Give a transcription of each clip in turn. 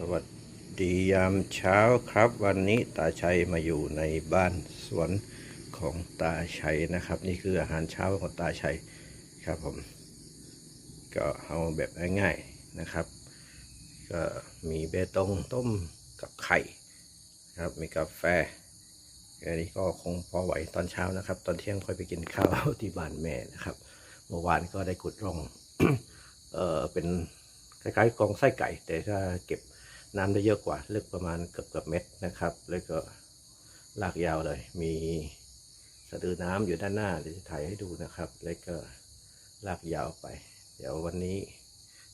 สวัสดียามเช้าครับ วันนี้ตาชัยมาอยู่ในบ้านสวนของตาชัยนะครับ นี่คืออาหารเช้าของตาชัยครับผม ก็เอาแบบง่ายๆนะครับ ก็มีเบตงต้มกับไข่ครับมีกาแฟอันนี้ก็คงพอไหวตอนเช้านะครับ ตอนเที่ยงค่อยไปกินข้าวที่บ้านแม่นะครับเมื่อวานก็ได้ขุดร่องเออเป็นคล้ายๆกองไส้ไก่ แต่ถ้าเก็บ น้ำได้เยอะกว่า ลึกประมาณเกือบเกือบเม็ดนะครับ แล้วก็ลากยาวเลย มีสะดือน้ำอยู่ด้านหน้าเดี๋ยวจะถ่ายให้ดูนะครับ แล้วก็ลากยาวไป เดี๋ยววันนี้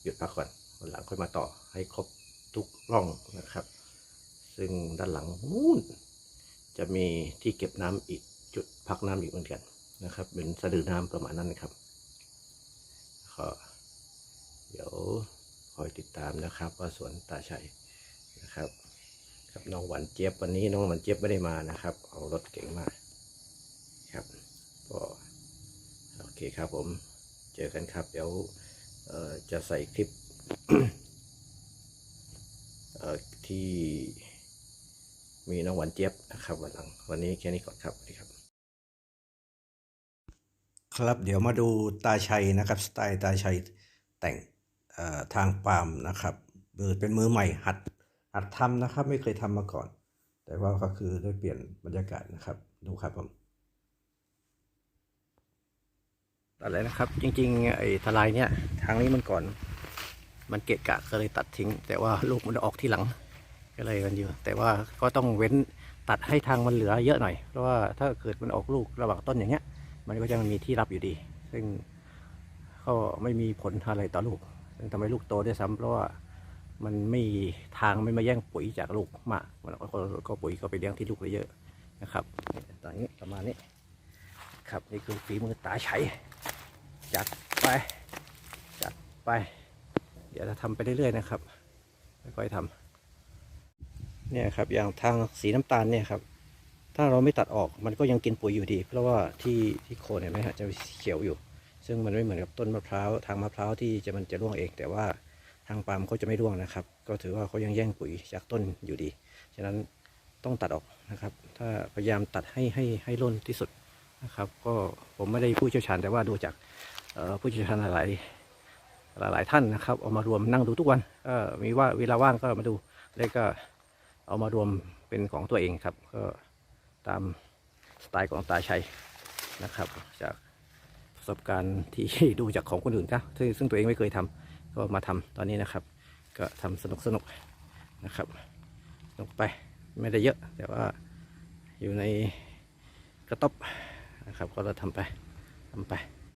หยุดพักก่อนวันหลังค่อยมาต่อให้ครบทุกร่องนะครับ ซึ่งด้านหลังนู่นจะมีที่เก็บน้ำอีกจุดพักน้ำอีกเหมือนกันนะครับ เป็นสะดือน้ำประมาณนั้นนะครับก็เดี๋ยวคอยติดตามนะครับ ว่าสวนตาชัย นะครับ ครับน้องหวานเจี๊ยบวันนี้น้องหวานเจี๊ยบไม่ได้มานะครับ เอารถเก๋งมาครับก็โอเคครับผมเจอกันครับเดี๋ยวจะใส่คลิปที่มีน้องหวานเจี๊ยบนะครับวันหลังวันนี้แค่นี้ก่อนครับสวัสดีครับ ครับเดี๋ยวมาดูตาชัยนะครับ สไตล์ตาชัยแต่งทางปาล์มนะครับมือเป็นมือใหม่หัด หัดทำนะครับ ไม่เคยทำมาก่อน แต่ว่าก็คือได้เปลี่ยนบรรยากาศนะครับ ดูครับผมอะไรนะครับ จริงๆไอ้ทลายเนี่ยทางนี้มันก่อน มันเกะกะก็เลยตัดทิ้ง แต่ว่าลูกมันออกที่หลังก็เลยกันอยู่ แต่ว่าก็ต้องเว้นตัดให้ทางมันเหลือเยอะหน่อย เพราะว่าถ้าเกิดมันออกลูกระหว่างต้นอย่างเงี้ย มันก็จะมีที่รับอยู่ดี ซึ่งก็ไม่มีผลอะไรต่อลูก ซึ่งทำให้ลูกโตได้ซ้ำเพราะว่า มันไม่ทางไม่มาแย่งปุ๋ยจากลูกมากมันก็ก็ปุ๋ยก็ไปเลี้ยงที่ลูกเยอะนะครับตอนนี้ประมาณนี้ ครับนี่คือฝีมือตาชัยจัดไปจัดไป เดี๋ยวจะทำไปเรื่อยๆนะครับค่อยๆทำเนี่ยครับอย่างทางสีน้ำตาลเนี่ยครับถ้าเราไม่ตัดออกมันก็ยังกินปุ๋ยอยู่ดี เพราะว่าที่ที่โคนเห็นไหมฮะจะเขียวอยู่ ซึ่งมันไม่เหมือนกับต้นมะพร้าวทางมะพร้าวที่จะมันจะร่วงเองแต่ว่า ทางปาล์มเขาจะไม่ร่วงนะครับ ก็ถือว่าเขายังแย่งปุ๋ยจากต้นอยู่ดี ฉะนั้นต้องตัดออกนะครับ ถ้าพยายามตัดให้ให้ให้ร่นที่สุดนะครับ ก็ผมไม่ได้ผู้เชี่ยวชาญแต่ว่าดูจากผู้เชี่ยวชาญหลายหลายหลายท่านนะครับ เอามารวมนั่งดูทุกวันก็มีว่าเวลาว่างก็มาดูแล้วก็เอามารวมเป็นของตัวเองครับ ก็ตามสไตล์ของตาชัยนะครับ จากประสบการณ์ที่ดูจากของคนอื่นครับซึ่งซึ่งตัวเองไม่เคยทำ ก็มาทำตอนนี้นะครับ ก็ทำสนุกสนุกนะครับลงไปไม่ได้เยอะ แต่ว่าอยู่ในกระต๊อบนะครับ ก็เราทำไปทำไป